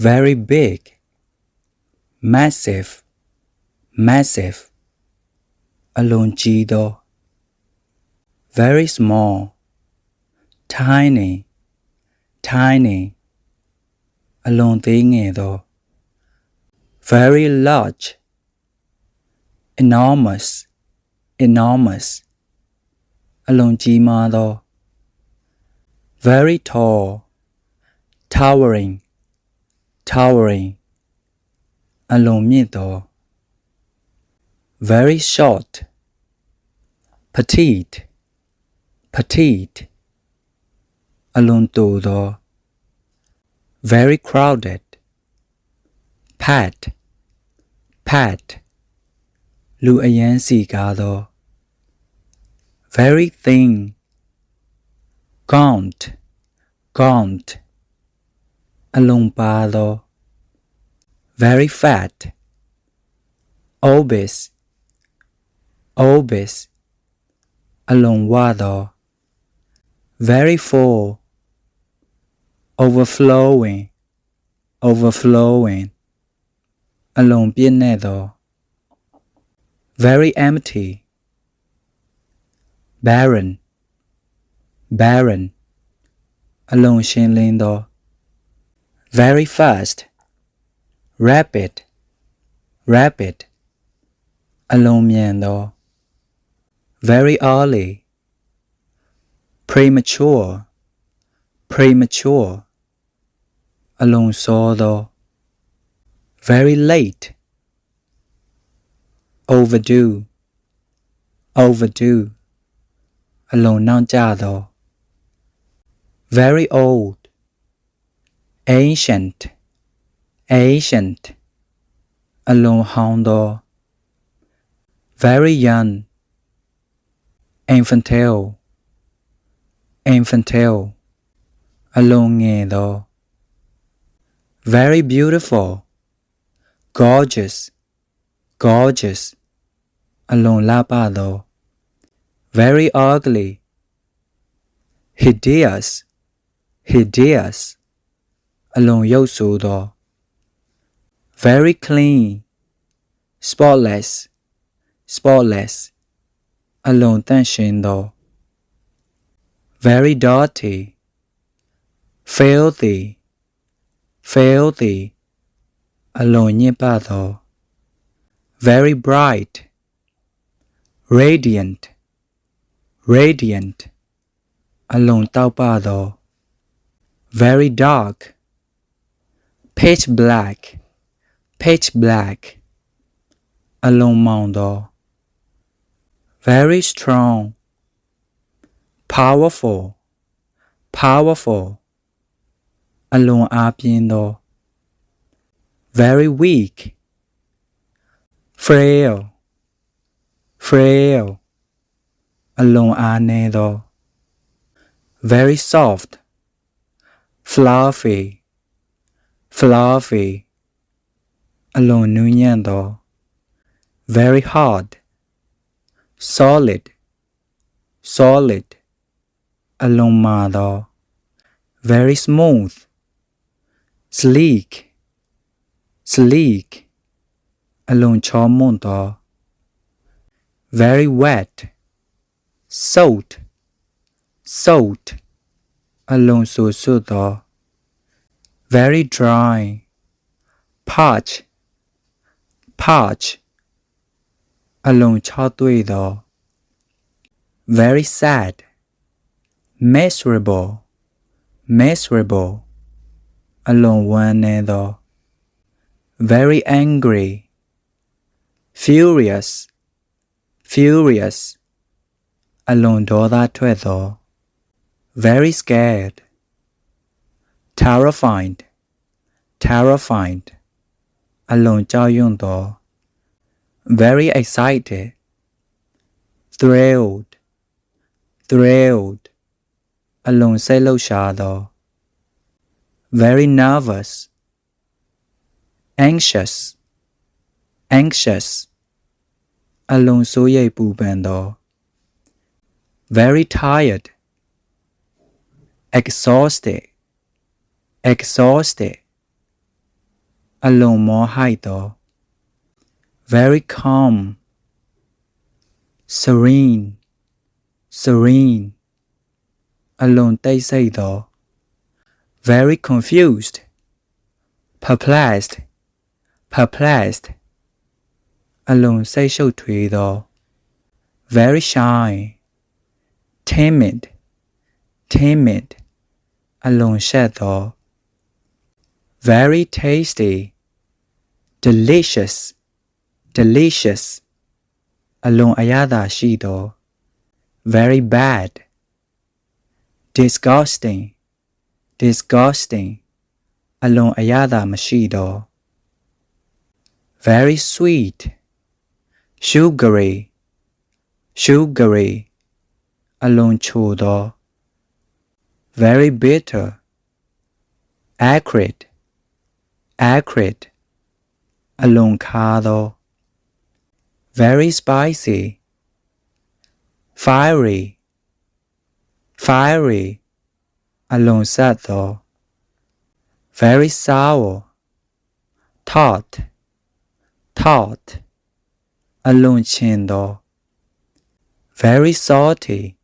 very big, massive, massive, Alongido. very small, tiny, tiny, Alongido. very large, enormous, enormous, allongimado, very tall, towering, towering အလွန်မြင့်သော very short petite petite အလွန်တိုသော very crowded packed packed လူအရန်စီကားသော very thin gaunt gaunt Alumbado, very fat, obese, obese, alunguado, very full, overflowing, overflowing, alumpienado, very empty, barren, barren, alumshinlindo, very fast rapid rapid အလွန်မြန်သော very early premature premature အလွန်စောသော very late overdue overdue အလွန်နောက်ကျသော very old ancient ancient alonhondo very young. Infantile. Infantile. Alongedo very beautiful. Gorgeous. Gorgeous. Alonlapado very ugly. Hideous. Hideous. အလွန်ရုပ်ဆိုးသော very clean spotless spotless အလွန်တန့်ရှင်းသော very dirty filthy filthy အလွန်ညစ်ပတ်သော very bright radiant radiant အလွန်တောက်ပသော very dark pitch black pitch black အလွန်မောင်သော very strong powerful powerful အလွန်အားပြင်းသော very weak frail frail အလွန်အားနည်းသော very soft fluffy fluffy အလွန်နူးညံ့သော very hard solid solid အလွန်မာသော very smooth sleek sleek အလွန်ချောမွန်သော very wet soaked soaked အလွန်ဆူဆွတ်သော very dry parch parch အလွန်ချောသွေ့သော very sad miserable miserable အလွန်ဝမ်းနည်းသော very angry furious furious အလွန်ဒေါသထွက်သော very scared terrified terrified အလွန်ကြောက်ရွံ့သော very excited thrilled thrilled အလွန်စိတ်လှုပ်ရှားသော very nervous anxious anxious အလွန်စိုးရိမ်ပူပန်သော very tired exhausted exhausted, a little more high though, very calm, serene, serene, a little they say though, very confused, perplexed, perplexed, a little say show tree though, very shy, timid, timid, a little shadow very tasty delicious delicious အလွန်အရသာရှိသော very bad disgusting disgusting အလွန်အရသာမရှိသော very sweet sugary sugary အလွန်ချိုသော very bitter acrid acrid, aloncado, very spicy, fiery, fiery, aloncado, very sour, tart, tart, aloncado, very salty,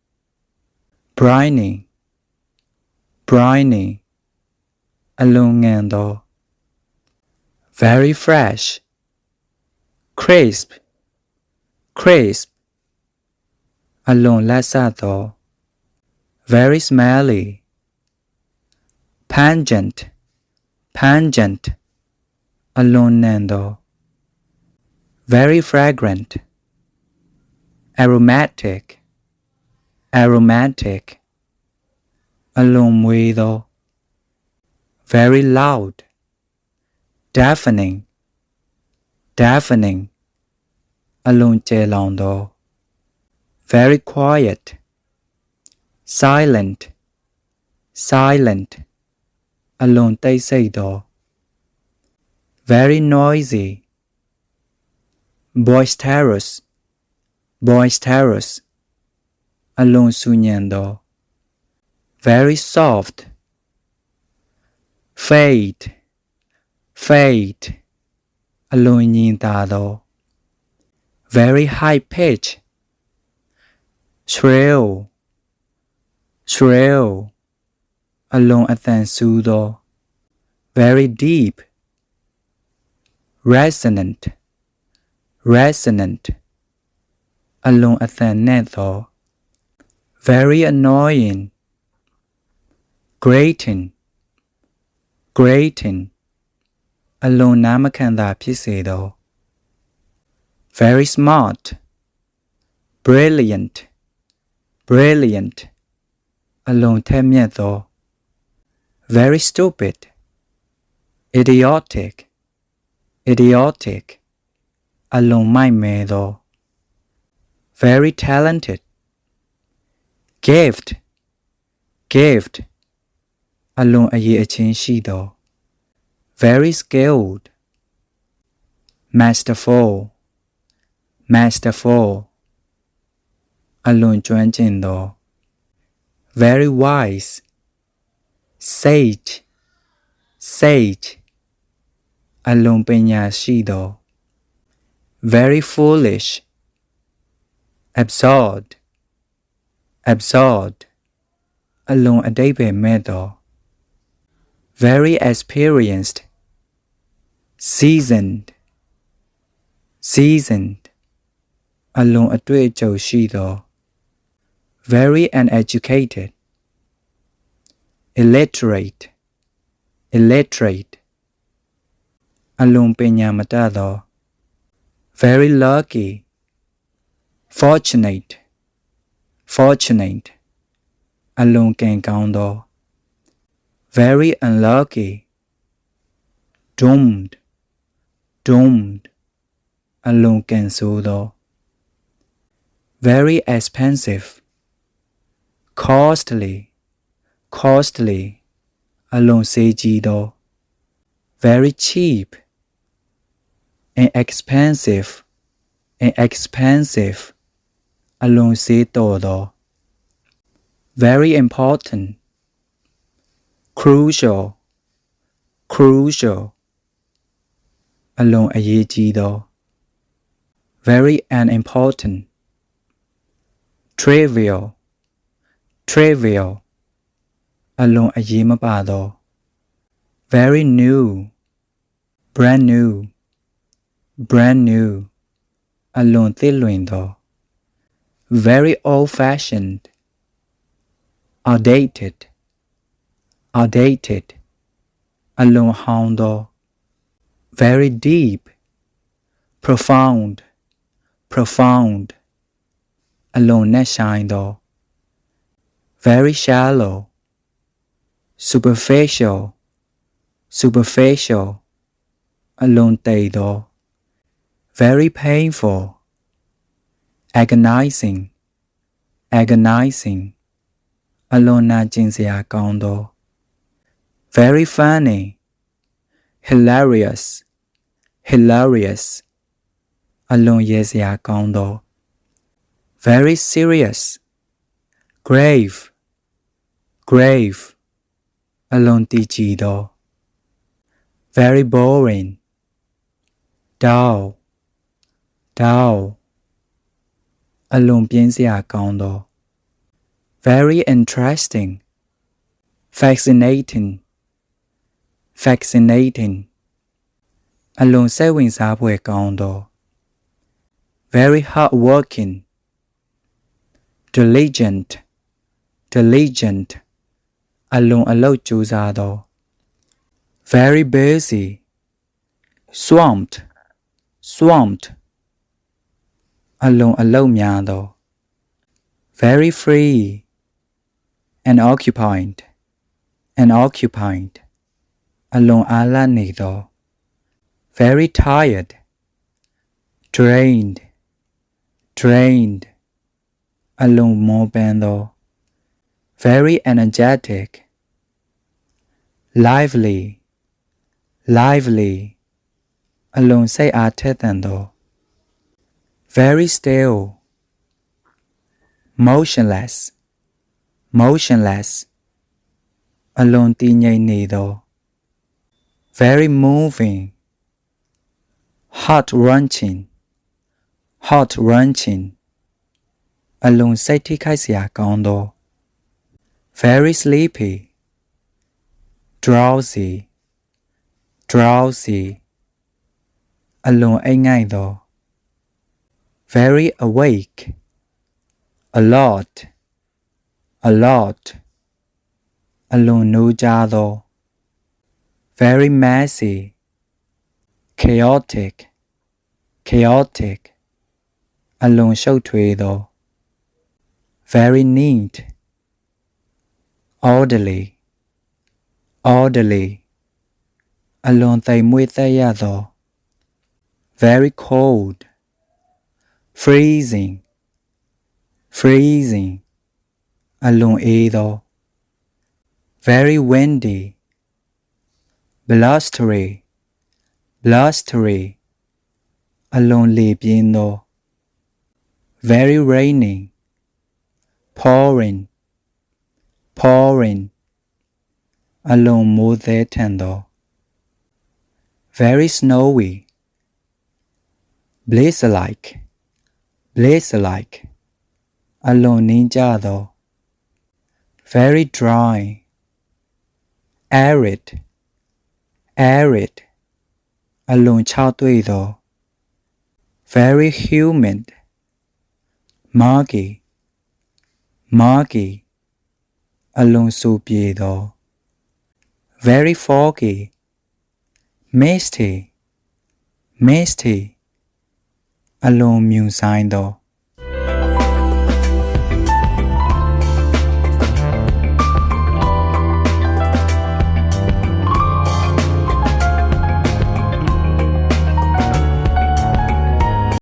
briny, briny, aloncado very fresh, crisp, crisp, alon lasado, very smelly, pungent, pungent, alon nando, very fragrant, aromatic, aromatic, alon muido, very loud, deafening deafening အလွန်ကျယ်လောင်သော very quiet silent silent အလွန်တိတ်ဆိတ်သော very noisy boisterous boisterous အလွန်ဆူညံသော very soft fade fade အလွန်ညင်သာသော very high pitch shrill shrill အလွန်အသံဆူသော very deep resonant resonant အလွန်အသံနဲ့သော very annoying grating grating အလွန်နားမခံတာဖြစ်စေသော very smart brilliant brilliant အလွန်ထက်မြက်သော very stupid idiotic idiotic အလွန်မိုက်မဲသော very talented gift gift အလွန်အရေးအချင်းရှိသော very skilled masterful masterful အလွန်ကျွမ်းကျင်သော very wise sage sage အလွန်ပညာရှိသော very foolish absurd absurd အလွန်အတိတ်ပဲမဲ့သော very experienced seasoned seasoned အလွန်အတွေ့အကြုံရှိသော very uneducated illiterate illiterate အလွန်ပညာမတတ်သော very lucky fortunate fortunate အလွန်ကံကောင်းသော very unlucky doomed doomed အလွန်ကံဆိုးသော very expensive costly costly အလွန်စေးကြီးသော very cheap inexpensive inexpensive အလွန်စေးတော်သော very important crucial crucial အလွန်အရေးကြီးသော very unimportant trivial trivial အလွန်အရေးမပါသော very new brand new brand new အလွန်သစ်လွင်သော very old fashioned outdated outdated အလွန်ဟောင်းသော very deep profound profound အလွန်နဲ့ဆိုင်သော very shallow superficial superficial အလွန်တိတ်သော very painful agonizing agonizing အလွန်နာကျင်စရာကောင်းသော very funny hilarious hilarious အလွန်ရဲစရာကောင်းသော very serious grave grave အလွန်တည်ကြည်သော very boring dull dull အလွန်ပြင်းစရာကောင်းသော very interesting fascinating fascinating အလွန်စိတ်ဝင်စားဖွယ်ကောင်းသော very hardworking diligent diligent အလွန်အလုပ်ကြိုးစားသော very busy swamped swamped အလွန်အလုပ်များသော very free and occupied and occupied အလွန်အားလနေသော very tired, drained, drained, along more bando, very energetic, lively, lively, along say atetando, very still, motionless, motionless, along tinye nido, very moving, heart wrenching heart wrenching အလွန်စိတ်ထိခိုက်စရာကောင်းသော very sleepy drowsy drowsy အလွန်အိပ်ငိုက်သော very awake a lot a lot အလွန်နိုးကြားသော very messy chaotic chaotic အလွန်ရှုပ်ထွေးသော very neat orderly orderly အလွန်သိမ်မွေ့သက်ရသော very cold freezing freezing အလွန်အေးသော very windy blustery blustery အလွန်လေပြင်းသော very raining pouring pouring အလွန်မိုးသည်ထန်သော very snowy blaze like blaze like အလွန်နင်းကြသော very dry arid arid အလွန်ခြောက်သွေ့သော very humid muggy muggy အလွန်ဆူပြေသော very foggy misty misty အလွန်မြူဆိုင်သော